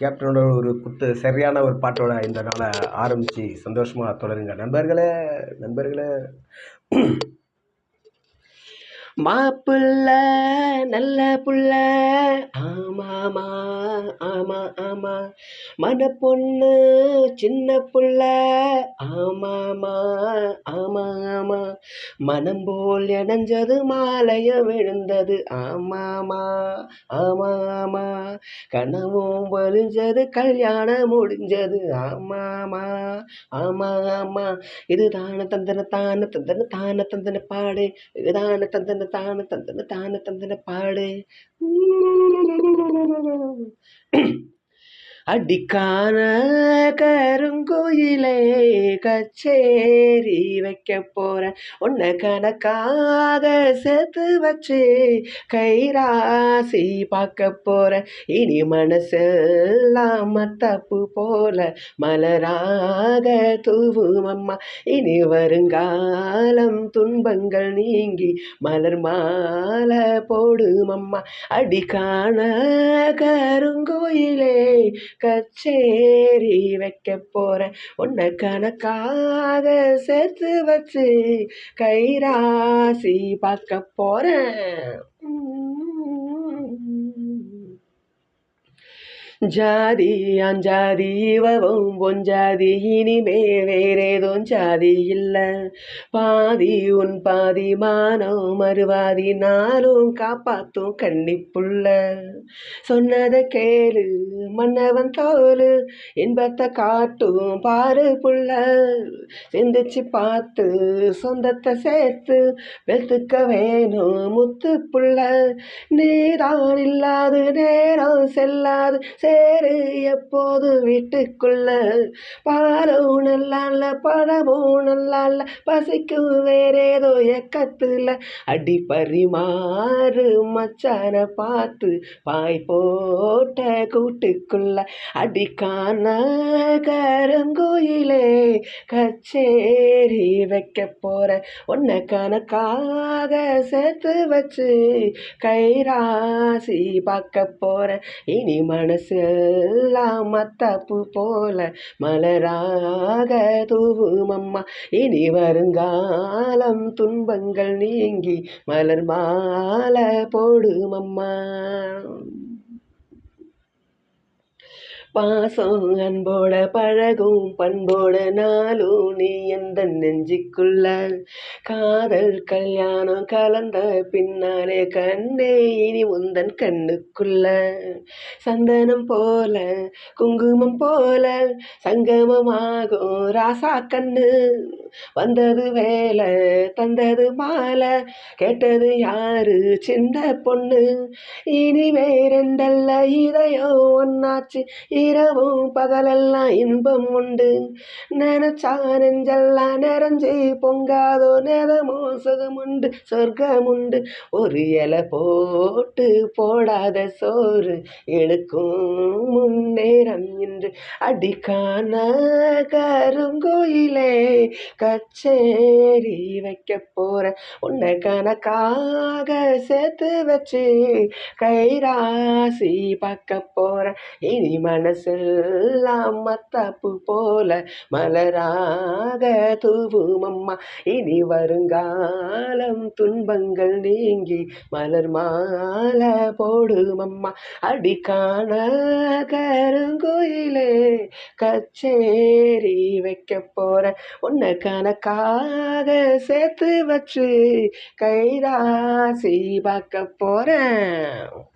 கேப்டனோட ஒரு குத்து சரியான ஒரு பாட்டோட இந்த நாளை ஆரம்பித்து சந்தோஷமாக தொடருங்க. நண்பர்களே நண்பர்களே. மாப்புள்ள நல்ல புள்ள. ஆமாமா ஆமா ஆமா மன பொண்ணு சின்ன புள்ள. ஆமாமா ஆமா ஆமா மனம் போல் இணைஞ்சது மாலையம் விழுந்தது. ஆமாமா ஆமாமா கனவும் வலிஞ்சது கல்யாணம் முடிஞ்சது. ஆமாமா ஆமா ஆமா. இதுதான தந்தன தான தந்தன தான தந்தன பாடு. இதுதான தந்தன தான தந்தன தான தந்தன பாடு. அடிக்கான கருங்கோயிலே கச்சேரி வைக்க போற உன்னை கணக்காக சேர்த்து வச்சு கைராசி பார்க்க போற இனி மனசெல்லாம் மத்தப்பு போல மலராக தூவும் அம்மா. இனி வருங்காலம் துன்பங்கள் நீங்கி மலர் மாலை போடும் அம்மா. அடிக்கான கருங்கோயிலே கச்சேரி வைக்க போறேன். உன்னை கணக்காக சேர்த்து வச்சு கைராசி பார்க்க போறேன். ஜாதி அஞ்சாதி இவவும் பொஞ்சாதி இனிமே வேறேதும் ஜாதி இல்லை. பாதி உன் பாதி மானம் மறுவாதி நாளும் காப்பாத்தும் கண்ணிப்புள்ள. சொன்னதை கேளு மன்னவன் தோலு இன்பத்தை காட்டும் பாரு புள்ள. சிந்திச்சு பார்த்து சொந்தத்தை சேர்த்து வெத்துக்க வேணும் முத்து புள்ள. நேரம் இல்லாது நேரம் செல்லாது சேரு எப்போது வீட்டுக்குள்ள? பாலும் நல்லா இல்ல பழமும் நல்லா இல்ல பசிக்கும் வேறேதோ எக்கத்துல. அடி பரிமாறு மச்சான பார்த்து பாய் போட்ட கூட்டுக்குள்ள. அடிக்கான கருங்கோயிலே கச்சேரி வைக்க போற. உன்னை கணக்காக சேர்த்து வச்சு கைராசி பார்க்க போற. இனி மனசு எல்லாம் மத்தப்பு போல மலராக தூவும் அம்மா இனி வருங்காலம் துன்பங்கள் நீங்கி மலர் மாலை போடுமம்மா. பாசம் அன்போட பழகும் பண்போட நாளும் நீ எந்த நெஞ்சுக்குள்ள? காதல் கல்யாணம் கலந்த பின்னாலே கண்ணே இனி உந்தன் கண்ணுக்குள்ள. சந்தனம் போல குங்குமம் போல சங்கமமாகும் ராசா கண்ணு. வந்தது வேலை தந்தது மாலை கேட்டது யாரு? சின்ன பொண்ணு. இனி வேறெண்டல்ல இதயம் ஒன்னாச்சு இரவும் பகலெல்லாம் இன்பம் உண்டு. நினைச்சா நெஞ்செல்லாம் நிறைஞ்சு பொங்காதோ நேரமோ சுகமுண்டு சொர்க்கம் உண்டு ஒரு இலை போட்டு போடாத சோறு எழுக்கும் முன்னேறம் இன்று. அடிக்கான கருங்கோயிலே கச்சேரி வைக்க போற உன்னை கணக்காக சேர்த்து வச்சு கைராசி பார்க்க போற. இனி மன மனசெல்லாம் மத்தாப்பு போல மலராக தூவும் அம்மா இனி வருங்காலம் துன்பங்கள் நீங்கி மலர் மாலை போடும் அம்மா அடிக்கான கருங்கோயிலே கச்சேரி வைக்க போற உன்னை கணக்காக சேர்த்து வச்சு கைராசி பார்க்க போறேன்.